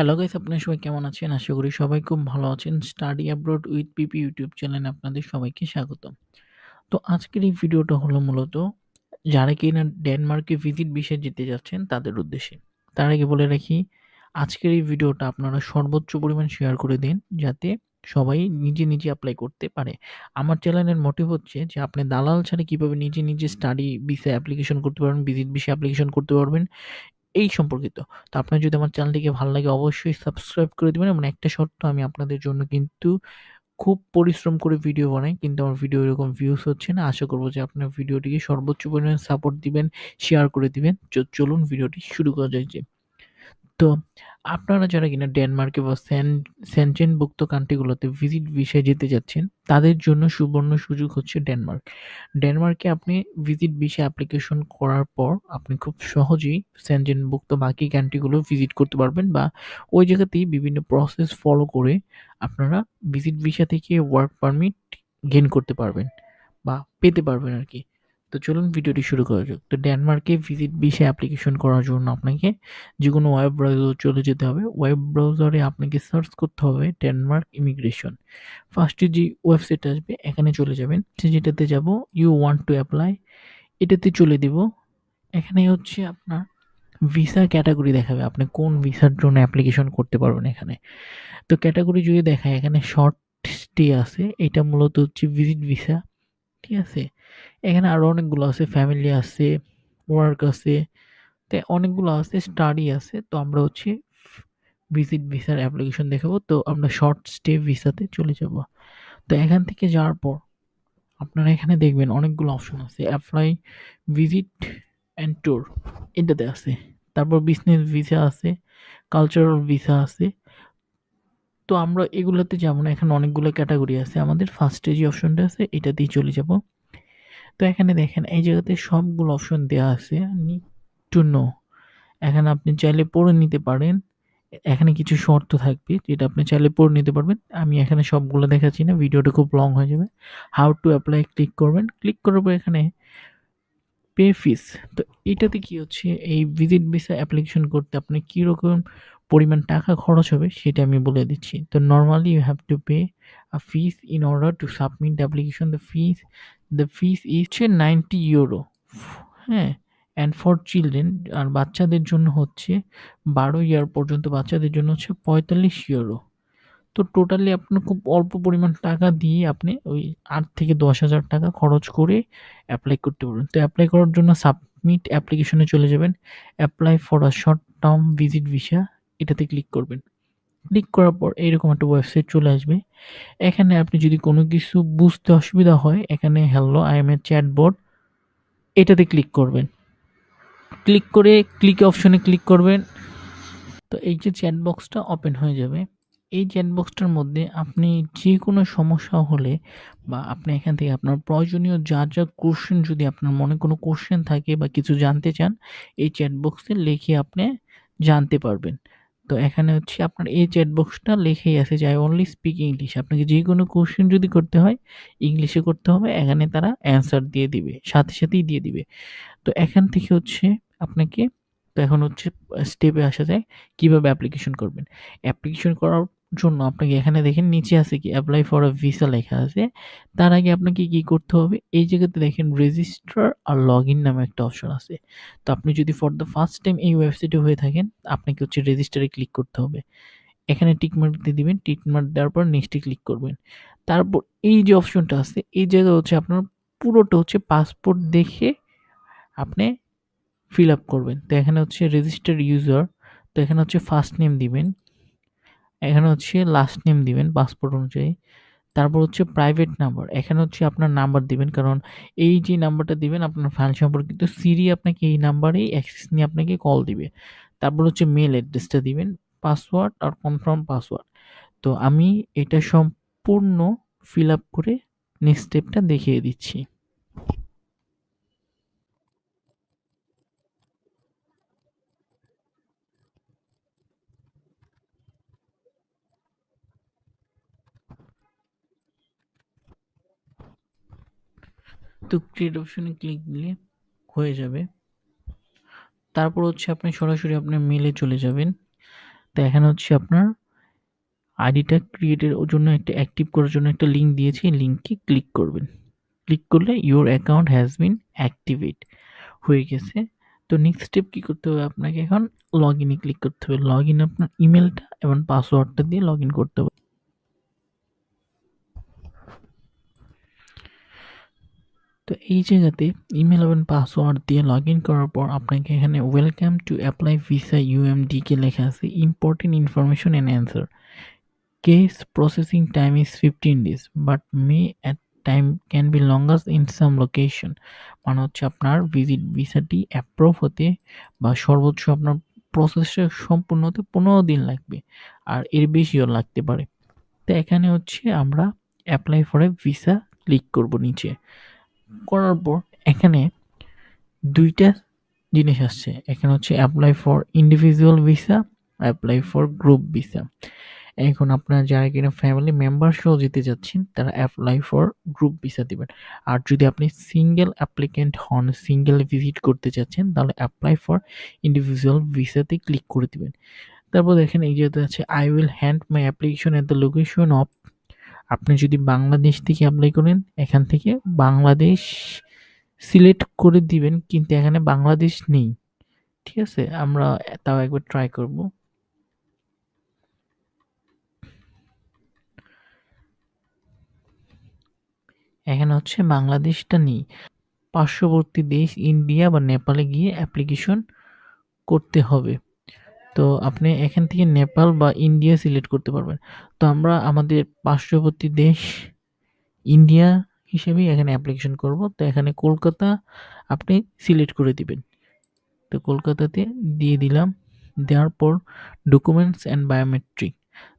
Hello guys আপনারা সবাই কেমন আছেন? আশা করি সবাই খুব ভালো আছেন। Study abroad with PP YouTube চ্যানেলে আপনাদের সবাইকে স্বাগত তো আজকের এই ভিডিওটা হলো মূলত যারা কিনা ডেনমার্কে ভিজিট ভিসায় যেতে যাচ্ছেন তাদের উদ্দেশ্যে। তার আগে বলে রাখি আজকের এই ভিডিওটা আপনারা সর্বোচ্চ পরিমাণ শেয়ার করে দিন যাতে সবাই নিজে, নিজে এপ্লাই করতে পারে। আমার চ্যানেলের মোটিভ হচ্ছে যে আপনি দালাল ছাড়া কীভাবে নিজে, নিজে স্টাডি ভিসা অ্যাপ্লিকেশন করতে পারবেন, ভিজিট ভিসা অ্যাপ্লিকেশন করতে পারবেন এই সম্পর্কিত। তো আপনার যদি আমার চ্যানেলটিকে ভালো লাগে অবশ্যই সাবস্ক্রাইব করে দেবেন এবং একটা শর্ত আমি আপনাদের জন্য কিন্তু খুব পরিশ্রম করে ভিডিও বানাই কিন্তু আমার ভিডিও এরকম ভিউস হচ্ছে না। আশা করব যে আপনার ভিডিওটিকে সর্বোচ্চ পরিমাণে সাপোর্ট দিবেন, শেয়ার করে দিবেন। চলুন ভিডিওটি শুরু করা যায় যে তো আপনারা যারা কিনা ডেনমার্কে বা সেন সেনচেনভুক্ত কান্ট্রিগুলোতে ভিজিট ভিসায় যেতে যাচ্ছেন, তাদের জন্য সুবর্ণ সুযোগ হচ্ছে ডেনমার্ক। ডেনমার্কে আপনি ভিজিট ভিসা অ্যাপ্লিকেশন করার পর আপনি খুব সহজেই সেনচেনভুক্ত বাকি কান্ট্রিগুলো ভিজিট করতে পারবেন বা ওই জায়গাতেই বিভিন্ন প্রসেস ফলো করে আপনারা ভিজিট ভিসা থেকে ওয়ার্ক পারমিট গেন করতে পারবেন বা পেতে পারবেন আরকি। তো চলুন ভিডিওটি শুরু করা যাক। তো ডেনমার্কে ভিজিট ভিসা অ্যাপ্লিকেশন করার জন্য আপনাকে যে কোনো ওয়েব ব্রাউজার চলে যেতে হবে। ওয়েব ব্রাউজারে আপনাকে সার্চ করতে হবে ডেনমার্ক ইমিগ্রেশন। ফার্স্টে যে ওয়েবসাইট আসবে, এখানে চলে যাবেন। যেটাতে যাব ইউ ওয়ান্ট টু অ্যাপ্লাই এটাতে চলে দিব। এখানে হচ্ছে আপনার ভিসা ক্যাটাগরি দেখাবে। আপনি কোন ভিসার জন্য অ্যাপ্লিকেশন করতে পারবেন এখানে। তো ক্যাটাগরি যদি দেখায়, এখানে শর্ট স্টে আছে। এটা মূলত হচ্ছে ভিজিট ভিসা। ঠিক আছে? এখানে আরও অনেকগুলো আছে। ফ্যামিলি আছে, ওয়ার্ক আছে। তো অনেকগুলো আছে, স্টাডি আছে। তো আমরা হচ্ছে ভিজিট ভিসার অ্যাপ্লিকেশন দেখাবো। তো আমরা শর্ট স্টে ভিসাতে চলে যাব। তো এখান থেকে যাওয়ার পর আপনারা এখানে দেখবেন অনেকগুলো অপশন আছে। অ্যাপ্লাই, ভিজিট অ্যান্ড ট্যুর এটাতে আছে। তারপর বিজনেস ভিসা আছে, কালচারাল ভিসা আছে। তো আমরা এগুলোতে যাব না। এখানে অনেকগুলো ক্যাটাগরি আছে। আমাদের ফার্স্টে যে অপশনটা আছে, এটা দিয়ে চলে যাব। তো এখানে দেখেন, এই জায়গাতে সবগুলো অপশন দেওয়া আছে। টু নো এখানে আপনি চাইলে পড়ে নিতে পারেন। এখানে কিছু শর্ত থাকবে, যেটা আপনি চাইলে পড়ে নিতে পারবেন। আমি এখানে সবগুলো দেখাচ্ছি না। ভিডিওটা খুব লং হয়ে যাবে। হাউ টু অ্যাপ্লাই ক্লিক করবেন। ক্লিক করার পর এখানে পে ফিস তো এটাতে কি হচ্ছে এই ভিজিট ভিসা অ্যাপ্লিকেশন করতে আপনার কীরকম পরিমাণ টাকা খরচ হবে সেটা আমি বলে দিচ্ছি। তো normally you have to pay a fees in order to submit the application the fees the fees হচ্ছে 90 ইউরো হ্যাঁ? অ্যান্ড ফর চিলড্রেন আর বাচ্চাদের জন্য হচ্ছে 12 ইয়ার পর্যন্ত বাচ্চাদের জন্য হচ্ছে 45 ইউরো। তো টোটালি আপনার খুব অল্প পরিমাণ টাকা দিয়ে আপনি ওই ৮ থেকে ১০,০০০ টাকা খরচ করে এপ্লাই করতে পারবেন। তো এপ্লাই করার জন্য সাবমিট অ্যাপ্লিকেশনে চলে যাবেন। Apply for a short term visit visa এটাতে ক্লিক করবেন। ক্লিক করার পর এইরকম একটা ওয়েবসাইট চলে আসবে। এখানে আপনি যদি কোনো কিছু বুঝতে অসুবিধা হয় এখানে hello I am a chatbot এটাতে ক্লিক করবেন। ক্লিক করে ক্লিক অপশনে ক্লিক করবেন। তো এই যে চ্যাট বক্সটা ওপেন হয়ে যাবে। এই চ্যাট বক্সটার মধ্যে আপনি যে কোনো সমস্যা হলে বা আপনি এখান থেকে আপনার প্রয়োজনীয় যা, যা কোয়েশ্চেন যদি আপনার মনে কোনো কোশ্চেন থাকে বা কিছু জানতে চান এই চ্যাট বক্সে লিখে আপনি জানতে পারবেন। তো এখানে হচ্ছে আপনার এই চ্যাট বক্সটা লেখাই আছে যে আই অনলি স্পিক ইংলিশ। আপনাকে যে কোনো কোশ্চেন যদি করতে হয় ইংলিশে করতে হবে। এখানে তারা অ্যান্সার দিয়ে দিবে। সাথে, সাথেই দিয়ে দিবে। তো এখান থেকে হচ্ছে আপনাকে তো এখন হচ্ছে স্টেপে আসা যায় কীভাবে অ্যাপ্লিকেশন করবেন। অ্যাপ্লিকেশন করার জন্য আপনাকে এখানে দেখেন নিচে আছে কি অ্যাপ্লাই ফর আ ভিসা লেখা আছে। তার আগে আপনাকে কি করতে হবে, এই জায়গাতে দেখেন রেজিস্টার আর লগ ইন নামে একটা অপশন আছে। তো আপনি যদি ফর দ্য ফার্স্ট টাইম এই ওয়েবসাইটে হয়ে থাকেন, আপনাকে হচ্ছে রেজিস্টারে ক্লিক করতে হবে। এখানে টিক মার্ক দিয়ে দিবেন। টিক মার্ক দেওয়ার পর নেক্সটে ক্লিক করবেন। তারপর এই যে অপশনটা আছে, এই জায়গা হচ্ছে আপনার পুরোটা হচ্ছে পাসপোর্ট দেখে আপনি ফিল আপ করবেন। তো এখানে হচ্ছে রেজিস্টার ইউজার তো এখানে হচ্ছে ফার্স্ট নেম দিবেন। এখানে হচ্ছে লাস্ট নেম দিবেন পাসপোর্ট অনুযায়ী। তারপর হচ্ছে প্রাইভেট নাম্বার। এখানে হচ্ছে আপনার নাম্বার দিবেন কারণ এই যে নাম্বারটা দিবেন আপনার ফাইল সম্পর্কিত সিরি আপনাকে এই নাম্বারেই অ্যাক্সেস নিয়ে আপনাকে কল দিবে। তারপর হচ্ছে মেল অ্যাড্রেসটা দিবেন, পাসওয়ার্ড আর কনফার্ম পাসওয়ার্ড। তো আমি এটা সম্পূর্ণ ফিল আপ করে নেক্সট স্টেপটা দেখিয়ে দিচ্ছি। তো ক্রিয়েট অপশনে ক্লিক দিলে হয়ে যাবে। তারপর হচ্ছে আপনি সরাসরি আপনার মেলে চলে যাবেন। তো এখানে হচ্ছে আপনার আইডিটা ক্রিয়েটের জন্য একটা অ্যাক্টিভ করার জন্য একটা লিঙ্ক দিয়েছি। লিঙ্কে ক্লিক করবেন। ক্লিক করলে your account has been activate হয়ে গেছে। তো নেক্সট স্টেপ কী করতে হবে আপনাকে এখন লগ ইনে ক্লিক করতে হবে। লগ ইন আপনার ইমেলটা এবং পাসওয়ার্ডটা দিয়ে লগ ইন করতে হবে। তো এই জায়গাতে ইমেল এবং পাসওয়ার্ড দিয়ে লগ ইন করার পর আপনাকে এখানে welcome to apply visa UMDK লেখা আছে important information and answer case processing time is fifteen days but may at time can be longer in some location মানে হচ্ছে আপনার ভিজিট ভিসাটি অ্যাপ্রুভ হতে বা সর্বোচ্চ আপনার প্রসেসটা সম্পূর্ণ হতে পনেরো দিন লাগবে, আর এর বেশিও লাগতে পারে। তো এখানে হচ্ছে আমরা apply for a visa click করব নিচে। করার পর এখানে দুইটা জিনিস আসছে। এখানে হচ্ছে apply for individual visa apply for group visa এখন আপনারা যারা কিনা ফ্যামিলি মেম্বার সহ যেতে যাচ্ছেন, তারা অ্যাপ্লাই ফর গ্রুপ ভিসা দেবেন। আর যদি আপনি সিঙ্গেল অ্যাপ্লিকেন্ট হন সিঙ্গেল ভিজিট করতে চাচ্ছেন তাহলে অ্যাপ্লাই ফর ইন্ডিভিজুয়াল ভিসাতে ক্লিক করে দিবেন। তারপর দেখেন এই যেহেতু আছে I will hand my application at the location of আপনি যদি বাংলাদেশ থেকে অ্যাপ্লাই করেন, এখান থেকে বাংলাদেশ সিলেক্ট করে দিবেন, কিন্তু এখানে বাংলাদেশ নেই। ঠিক আছে? আমরা তাও একবার ট্রাই করব। এখানে হচ্ছে বাংলাদেশটা নেই। পার্শ্ববর্তী দেশ ইন্ডিয়া বা নেপালে গিয়ে অ্যাপ্লিকেশন করতে হবে। তো আপনি এখান থেকে নেপাল বা ইন্ডিয়া সিলেক্ট করতে পারবেন। তো আমরা আমাদের পার্শ্ববর্তী দেশ ইন্ডিয়া হিসেবেই এখানে অ্যাপ্লিকেশন করব। তো এখানে কলকাতা আপনি সিলেক্ট করে দিবেন। তো কলকাতাতে দিয়ে দিলাম। দেওয়ার পর ডকুমেন্টস অ্যান্ড বায়োমেট্রিক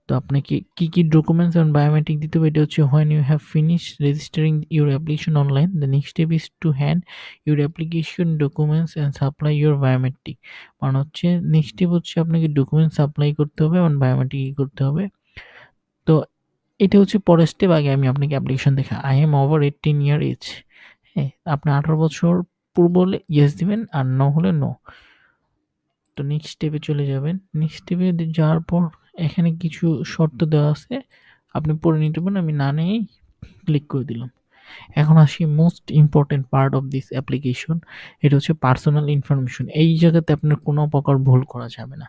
তো আপনাকে কী কী ডকুমেন্টস অ্যান্ড বায়োমেট্রিক দিতে হবে? এটা হচ্ছে when you have finish registering your application online the next step is to hand your application documents and supply your biometric মানে হচ্ছে নেক্সট স্টেপ হচ্ছে আপনাকে ডকুমেন্টস সাপ্লাই করতে হবে এবং বায়োমেট্রিক করতে হবে। তো এটা হচ্ছে পরের স্টেপ আগে আমি আপনাকে অ্যাপ্লিকেশন দেখা। I am over eighteen year age হ্যাঁ আপনি আঠারো বছর পূর্ব হলে ইয়েস দিবেন আর ন হলে নো তো নেক্সট স্টেপে চলে যাবেন। নেক্সট স্টেপে যাওয়ার পর এখানে কিছু শর্ত দেওয়া আছে। আপনি পড়ে নিতে পারেন, আমি না নিয়েই ক্লিক করে দিলাম। এখন আসি most important part of this application এটা হচ্ছে পার্সোনাল ইনফরমেশন এই জায়গাতে আপনার কোনো প্রকার ভুল করা যাবে না।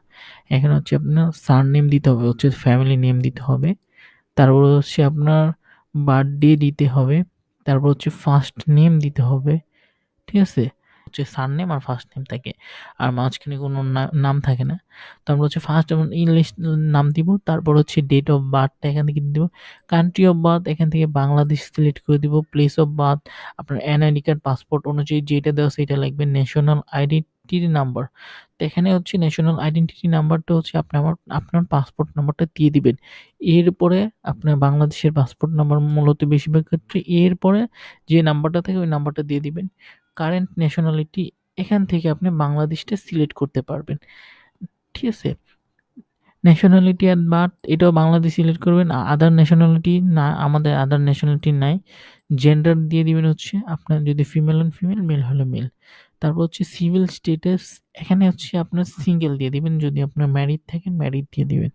এখানে হচ্ছে আপনার সার নেম দিতে হবে, হচ্ছে ফ্যামিলি নেম দিতে হবে। তারপর হচ্ছে আপনার বার্থডে দিতে হবে, তারপর হচ্ছে ফার্স্ট নেম দিতে হবে, ঠিক আছে? হচ্ছে সার নেম আর ফার্স্ট নেম থাকে। আর মাঝখানে কোনো নাম থাকে না। তো আমরা হচ্ছে ফার্স্ট যেমন ইংলিশ নাম দিব, তারপর হচ্ছে ডেট অফ বার্থটা এখান থেকে দিব। কান্ট্রি অফ বার্থ এখান থেকে বাংলাদেশ সিলেক্ট করে দিব প্লেস অফ বার্থ আপনার এনআইডি কার্ড পাসপোর্ট অনুযায়ী যেটা দেওয়া সেটা লাগবে ন্যাশনাল আইডেন্টিটি নাম্বার তো এখানে হচ্ছে ন্যাশনাল আইডেন্টিটি নাম্বারটা হচ্ছে আপনি আমার, আপনার পাসপোর্ট নাম্বারটা দিয়ে দিবেন। এরপরে আপনার বাংলাদেশের পাসপোর্ট নাম্বার মূলত বেশিরভাগ ক্ষেত্রে এরপরে যে নাম্বারটা থাকে ওই নাম্বারটা দিয়ে দিবেন। কারেন্ট ন্যাশনালিটি এখান থেকে আপনি বাংলাদেশটা সিলেক্ট করতে পারবেন। ঠিক আছে? ন্যাশনালিটি অ্যান্ড বার্থ এটাও বাংলাদেশ সিলেক্ট করবেন। আদার ন্যাশনালিটি না, আমাদের আদার ন্যাশনালিটি নাই। জেন্ডার দিয়ে দিবেন হচ্ছে আপনার যদি ফিমেল হন ফিমেল মেল হলে মেল তারপর হচ্ছে সিভিল স্টেটাস এখানে হচ্ছে আপনার সিঙ্গেল দিয়ে দিবেন। যদি আপনার ম্যারিড থাকেন ম্যারিড দিয়ে দিবেন।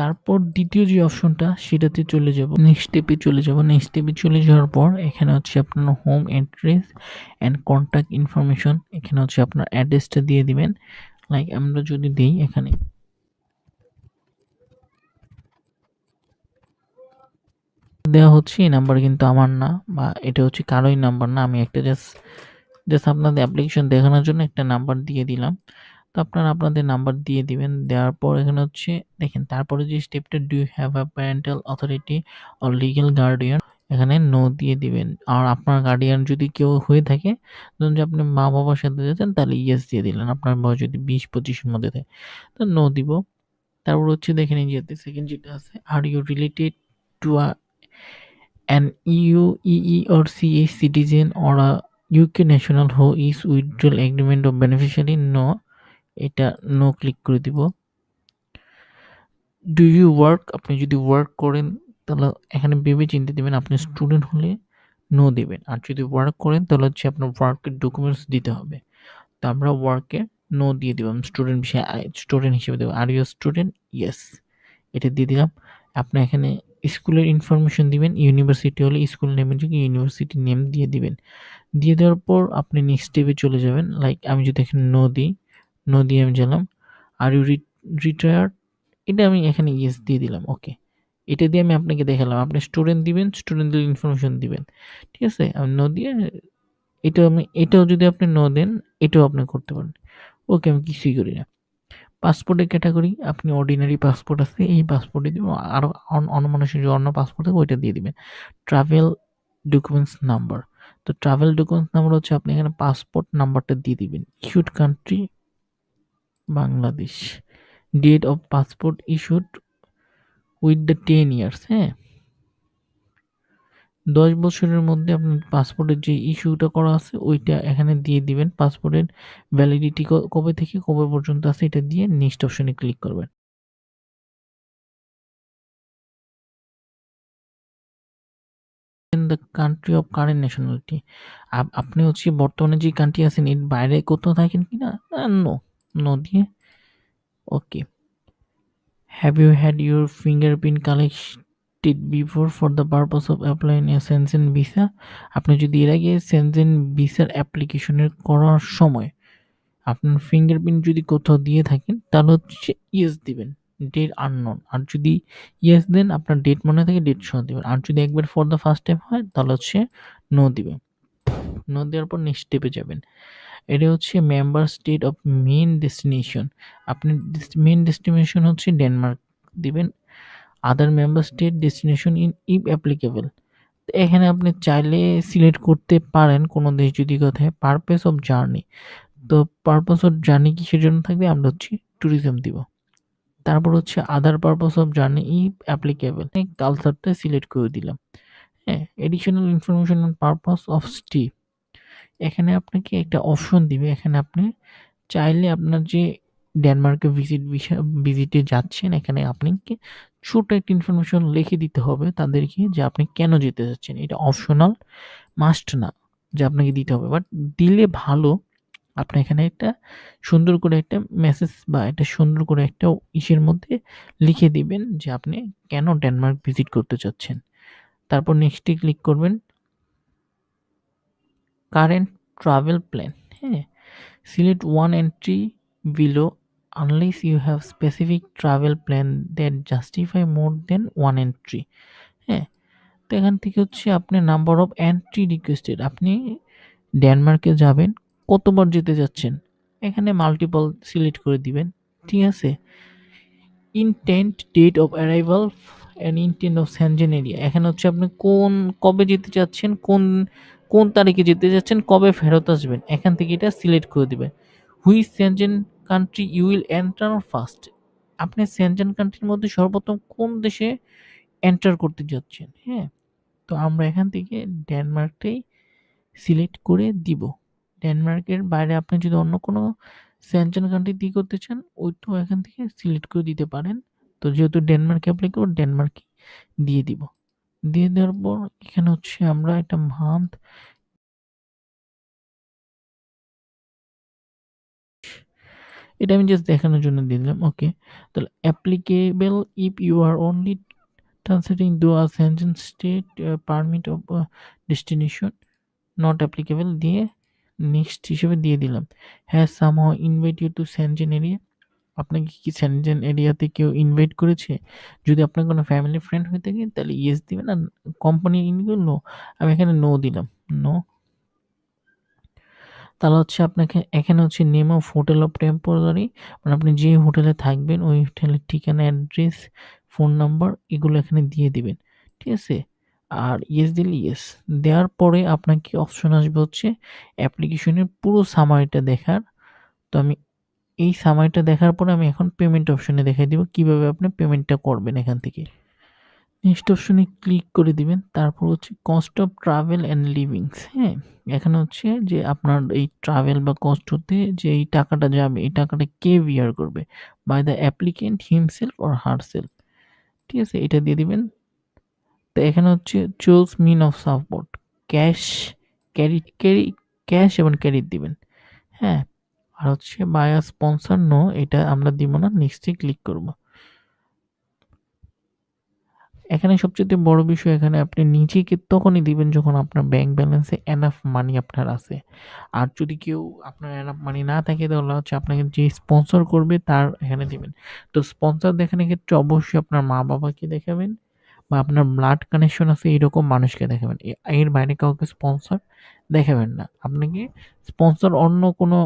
তারপর দ্বিতীয় যে অপশনটা, সেটাতে চলে যাব। নেক্সট স্টেপে চলে যাব। নেক্সট স্টেপে চলে যাওয়ার পর এখানে হচ্ছে আপনার home address and contact information এখানে হচ্ছে আপনার অ্যাড্রেসটা দিয়ে দিবেন। লাইক আমরা যদি দিই এখানে। দেওয়া হচ্ছে এই নাম্বার কিন্তু আমার না, বা এটা হচ্ছে কারোই নাম্বার না। আমি একটা জাস্ট জাস্ট আপনাদের অ্যাপ্লিকেশন দেখানোর জন্য একটা নাম্বার দিয়ে দিলাম। তো আপনারা আপনাদের নাম্বার দিয়ে দিবেন। দেওয়ার পর এখানে হচ্ছে, দেখেন, তারপরে যে স্টেপটা do have a parental authority or legal guardian এখানে নো দিয়ে দিবেন। আর আপনার গার্ডিয়ান যদি কেউ হয়ে থাকে, ধরুন যে আপনি মা বাবার সাথে যেতেন তাহলে ইয়েস দিয়ে দিলেন। আপনার বয়স যদি বিশ, পঁচিশের মধ্যে থাকে, তো নো দিব। তারপর হচ্ছে দেখে নিন যেতে সেকেন্ড যেটা আছে are you related to a an EU EEA or C a citizen or a UK national who is withdrawal agreement of beneficiary no এটা নো ক্লিক করে দিব। ডু ইউ ওয়ার্ক আপনি যদি ওয়ার্ক করেন, তাহলে এখানে ভেবে চিনতে দেবেন আপনি স্টুডেন্ট হলে নো দেবেন। আর যদি ওয়ার্ক করেন, তাহলে হচ্ছে আপনার ওয়ার্কের ডকুমেন্টস দিতে হবে। তো আমরা ওয়ার্কে নো দিয়ে দিলাম স্টুডেন্ট বিষয়ে স্টুডেন্ট হিসেবে দেবো। আর ইউ স্টুডেন্ট ইয়েস এটা দিয়ে দিলাম। আপনি এখানে স্কুলের ইনফরমেশন দিবেন ইউনিভার্সিটি হলে স্কুল নেমের জন্য ইউনিভার্সিটি নেম দিয়ে দিবেন। দিয়ে দেওয়ার পর আপনি নেক্সট স্টেপে চলে যাবেন। লাইক আমি যদি এখানে নো দিই নো দিয়ে আমি গেলাম আর ইউ রিটায়ার্ড এটা আমি এখানে ইয়েস দিয়ে দিলাম ওকে এটা দিয়ে আমি আপনাকে দেখালাম, আপনি স্টুডেন্ট দিবেন স্টুডেন্টদের ইনফরমেশন দিবেন, ঠিক আছে? আমি নো দিয়ে এটা আমি, এটাও যদি আপনি নো দেন, এটাও আপনি করতে পারেন। ওকে আমি কিছুই করি না। পাসপোর্টের ক্যাটাগরি আপনি অর্ডিনারি পাসপোর্ট আছে, এই পাসপোর্টে দিব আরও অন্য মানুষের যে অন্য পাসপোর্ট থাকে ওইটা দিয়ে দিবেন। ট্রাভেল ডকুমেন্টস নাম্বার তো ট্রাভেল ডকুমেন্টস নাম্বার হচ্ছে আপনি এখানে পাসপোর্ট নাম্বারটা দিয়ে দিবেন। Issued country Bangladesh. Date of passport issued with the ten years হ্যাঁ? দশ বছরের মধ্যে আপনার পাসপোর্টের যে ইস্যুটা করা আছে, ওইটা এখানে দিয়ে দিবেন। পাসপোর্টের ভ্যালিডিটি কবে থেকে কবে পর্যন্ত আছে, এটা দিয়ে নেক্সট অপশনে ক্লিক করবেন। The country of current nationality আপনি হচ্ছে বর্তমানে যে কান্ট্রি আছেন, এর বাইরে কোথাও থাকেন কি নো? নো দিয়ে okay have you had your fingerprint collected before for the purpose of applying a Schengen visa আপনি যদি এর আগে সেনজেন ভিসার অ্যাপ্লিকেশনের করার সময় আপনার ফিঙ্গারপ্রিন্ট যদি কোথাও দিয়ে থাকেন, তাহলে হচ্ছে ইয়েস দিবেন ডেট আননোন আর যদি ইয়েস দেন, আপনার ডেট মনে থাকে ডেট সহ দেবেন। আর যদি একবার ফর দ্য ফার্স্ট টাইম হয়, তাহলে হচ্ছে নো দিবেন। নো দেওয়ার পর নেক্সট স্টেপে যাবেন। এটা হচ্ছে member state of main destination আপনি মেন ডেস্টিনেশন হচ্ছে ডেনমার্ক দিবেন other member state destination in if applicable এখানে আপনি চাইলে সিলেক্ট করতে পারেন কোনো দেশ যদি কথায় পারপাস অফ জার্নি তো পারপাস অফ জার্নি কিসের জন্য থাকবে? আমরা হচ্ছে ট্যুরিজম দিব। তারপর হচ্ছে other purpose of journey if applicable কালচারটা সিলেক্ট করে দিলাম। হ্যাঁ additional information on purpose of stay এখানে আপনাকে একটা অপশন দিবে। এখানে আপনি চাইলে আপনার যে ডেনমার্কে ভিজিট ভিজিটে যাচ্ছেন, এখানে আপনাকে ছোট একটা ইনফরমেশন লিখে দিতে হবে তাদেরকে যে আপনি কেন যেতে যাচ্ছেন। এটা অপশনাল মাস্ট না, যে আপনাকে দিতে হবে। বাট দিলে ভালো, আপনি এখানে একটা সুন্দর করে একটা মেসেজ বা একটা সুন্দর করে একটা ইসের মধ্যে লিখে দিবেন যে আপনি কেন ডেনমার্ক ভিজিট করতে চাচ্ছেন তারপর নেক্সটে ক্লিক করবেন কারেন্ট ট্রাভেল প্ল্যান হ্যাঁ? Select one entry below unless you have specific travel plan that justify more than one entry হ্যাঁ? তো এখান থেকে হচ্ছে আপনি নাম্বার অফ এন্ট্রি রিকোয়েস্টেড আপনি ডেনমার্কে যাবেন, কতবার যেতে যাচ্ছেন, এখানে মাল্টিপল সিলেক্ট করে দিবেন, ঠিক আছে? Intent date of arrival and intent of Schengen area এখানে হচ্ছে আপনি কোন, কবে যেতে চাচ্ছেন, কোন কোন তারিখে যেতে যাচ্ছেন, কবে ফেরত আসবেন, এখান থেকে এটা সিলেক্ট করে দিবেন। Which Schengen country you will enter first. আপনি স্যানজেন কান্ট্রির মধ্যে সর্বপ্রথম কোন দেশে এন্টার করতে যাচ্ছেন হ্যাঁ? তো আমরা এখান থেকে ডেনমার্কটাই সিলেক্ট করে দিব। ডেনমার্কের বাইরে আপনি যদি অন্য কোনো স্যানজেন কান্ট্রি দিয়ে করতে চান, ওইটাও এখান থেকে সিলেক্ট করে দিতে পারেন। তো যেহেতু ডেনমার্কে অ্যাপ্লাই করব ডেনমার্কে দিয়ে দিব। দিয়ে দেওয়ার পর এখানে হচ্ছে আমরা একটা মান্থ এটা আমি জাস্ট দেখানোর জন্য দিয়ে দিলাম। ওকে তাহলে applicable if you are only translating though are sentence state permit of destination not applicable দিয়ে নেক্সট হিসেবে দিয়ে দিলাম। হ্যাঁ somehow invite you to Schengen area আপনাকে কি স্যানজেন এরিয়াতে কেউ ইনভাইট করেছে? যদি আপনার কোনো ফ্যামিলি ফ্রেন্ড হয়ে থাকে, তাহলে ইয়েস দিবেন। আর কোম্পানি নো আমি এখানে নো দিলাম। নো তাহলে হচ্ছে আপনাকে, এখানে হচ্ছে name of hotel of temporary মানে আপনি যে হোটেলে থাকবেন, ওই হোটেলের ঠিকানা অ্যাড্রেস ফোন নাম্বার এগুলো এখানে দিয়ে দিবেন। ঠিক আছে? আর ইয়েস দিলে ইয়েস দেওয়ার পরে আপনাকে অপশন আসবে হচ্ছে অ্যাপ্লিকেশনের পুরো সামারিটা দেখার। তো আমি এই সামারিটা দেখার পরে আমি এখন পেমেন্ট অপশনে দেখাই দিব, কীভাবে আপনি পেমেন্টটা করবেন এখান থেকে। নেক্সট অপশনে ক্লিক করে দিবেন, তারপর হচ্ছে cost of travel and livings হ্যাঁ? এখানে হচ্ছে যে আপনার এই ট্রাভেল বা কস্ট হতে যে এই টাকাটা যাবে, এই টাকাটা কে বিয়ার করবে? By the applicant himself or herself ঠিক আছে, এটা দিয়ে দিবেন। তো এখানে হচ্ছে choose mean of support cash carry carry cash এবং ক্যারি দিবেন। হ্যাঁ আর হচ্ছে আ স্পন্সর নো এটা আমরা দিব না নেক্সটে ক্লিক করব। এখানে সবচেয়ে বড় বিষয়, এখানে আপনি নিজেকে তখনই দিবেন যখন আপনার ব্যাংক ব্যালেন্সে এনাফ মানি আপনার আছে। আর যদি কেউ আপনার এনাফ মানি না থাকে, তাহলে হচ্ছে আপনাকে যে স্পন্সর করবে, তার এখানে দিবেন। তো স্পন্সর দেখানোর ক্ষেত্রে অবশ্যই আপনার মা বাবাকে দেখাবেন বা আপনার ব্লাড কানেকশন আছে, এরকম মানুষকে দেখাবেন। এর বাইরে কাউকে স্পন্সর দেখাবেন না। আপনাকে স্পন্সর অন্য কোনো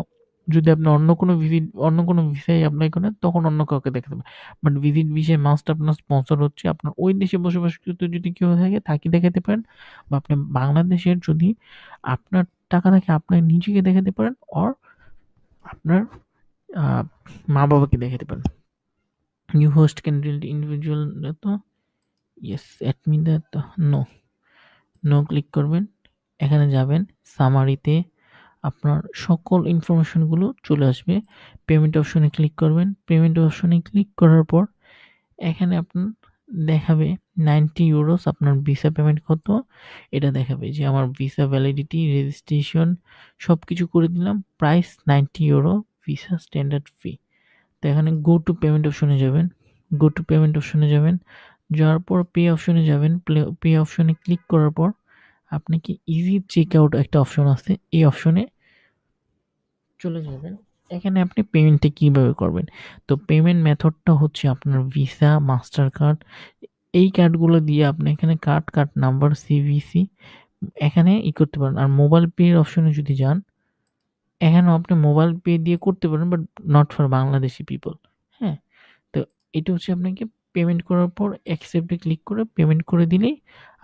যদি আপনি অন্য কোনো ভিজিট অন্য কোনো ভিসায় অ্যাপ্লাই করেন, তখন অন্য কাউকে দেখাতে হবে বাট ভিজিট ভিসায় মাস্ট আপনার স্পন্সর হচ্ছে আপনার ওই দেশে বসবাসকৃত যদি কেউ থাকে, তাকে দেখাতে পারেন। বা আপনি বাংলাদেশের যদি আপনার টাকা থাকে আপনার নিজেকে দেখাতে পারেন অর আপনার মা বাবাকে দেখাতে পারেন। নিউ হোস্ট ক্যান্ডিডেট ইন্ডিভিজুয়াল তো ইয়েস অ্যাডমিন তো নো নো ক্লিক করবেন। এখানে যাবেন সামারিতে আপনার সকল ইনফরমেশনগুলো চলে আসবে। পেমেন্ট অপশনে ক্লিক করবেন। পেমেন্ট অপশনে ক্লিক করার পর এখানে আপনার দেখাবে নাইনটি ইউরোস আপনার ভিসা পেমেন্ট কত। এটা দেখাবে যে আমার ভিসা ভ্যালিডিটি রেজিস্ট্রেশন সব কিছু করে দিলাম। Price ninety euro visa standard fee তো এখানে গো টু পেমেন্ট অপশনে যাবেন। গো টু পেমেন্ট অপশনে যাবেন। যাওয়ার পর পে অপশনে যাবেন। পে অপশনে ক্লিক করার পর আপনি কি ইজি চেক আউট একটা অপশন আছে। এই অপশনে চলে যাবেন এখানে আপনি পেমেন্টটা কীভাবে করবেন? তো পেমেন্ট মেথডটা হচ্ছে আপনার ভিসা মাস্টার কার্ড এই কার্ডগুলো দিয়ে আপনি এখানে কার্ড কার্ড নাম্বার সিভিসি এখানে ই করতে পারেন। আর মোবাইল পে অপশনে যদি যান, এখানেও আপনি মোবাইল পে দিয়ে করতে পারেন but not for Bangladeshi people হ্যাঁ? তো এটা হচ্ছে আপনাকে পেমেন্ট করার পর অ্যাকসেপ্টে ক্লিক করে পেমেন্ট করে দিলেই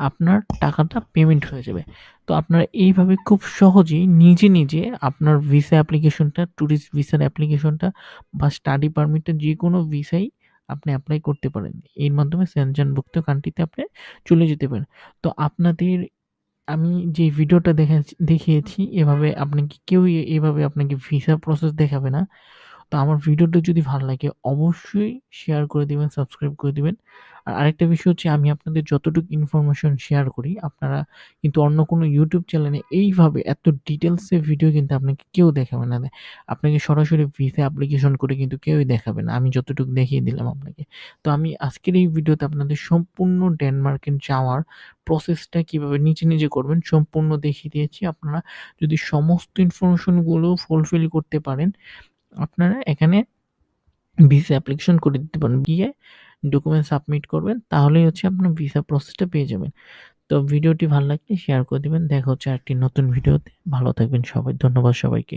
আপনার টাকাটা পেমেন্ট হয়ে যাবে। তো আপনারা এইভাবে খুব সহজেই নিজে নিজে আপনার ভিসা অ্যাপ্লিকেশনটা ট্যুরিস্ট ভিসার অ্যাপ্লিকেশনটা বা স্টাডি পারমিটটা যে কোনো ভিসাই আপনি অ্যাপ্লাই করতে পারেন। এর মাধ্যমে সেনজানভুক্ত কান্ট্রিতে আপনি চলে যেতে পারেন। তো আপনাদের আমি যে ভিডিওটা দেখা দেখিয়েছি, এভাবে আপনাকে কেউই এভাবে আপনাকে ভিসা প্রসেস দেখাবে না। তো আমার ভিডিওটা যদি ভালো লাগে, অবশ্যই শেয়ার করে দিবেন সাবস্ক্রাইব করে দিবেন। আর আরেকটা বিষয় হচ্ছে, আমি আপনাদের যতটুকু ইনফরমেশন শেয়ার করি, আপনারা কিন্তু অন্য কোনো ইউটিউব চ্যানেলে এইভাবে এত ডিটেলসে ভিডিও কিন্তু আপনাকে কেউ দেখাবে না। আপনাকে সরাসরি ভিসা অ্যাপ্লিকেশন করে কিন্তু কেউই দেখাবে না। আমি যতটুকু দেখিয়ে দিলাম আপনাকে। তো আমি আজকের এই ভিডিওতে আপনাদের সম্পূর্ণ ডেনমার্কে যাওয়ার প্রসেসটা কীভাবে নিচে নিজে করবেন, সম্পূর্ণ দেখিয়ে দিয়েছি। আপনারা যদি সমস্ত ইনফরমেশনগুলো ফুলফিল করতে পারেন আপনারা এখানে ভিসা অ্যাপ্লিকেশন করে দিতে পারেন। গিয়ে ডকুমেন্ট সাবমিট করবেন, তাহলেই হচ্ছে আপনার ভিসা প্রসেসটা পেয়ে যাবেন। তো ভিডিওটি ভালো লাগলে শেয়ার করে দেবেন। দেখা হচ্ছে আরেকটি নতুন ভিডিওতে ভালো থাকবেন সবাই। ধন্যবাদ সবাইকে।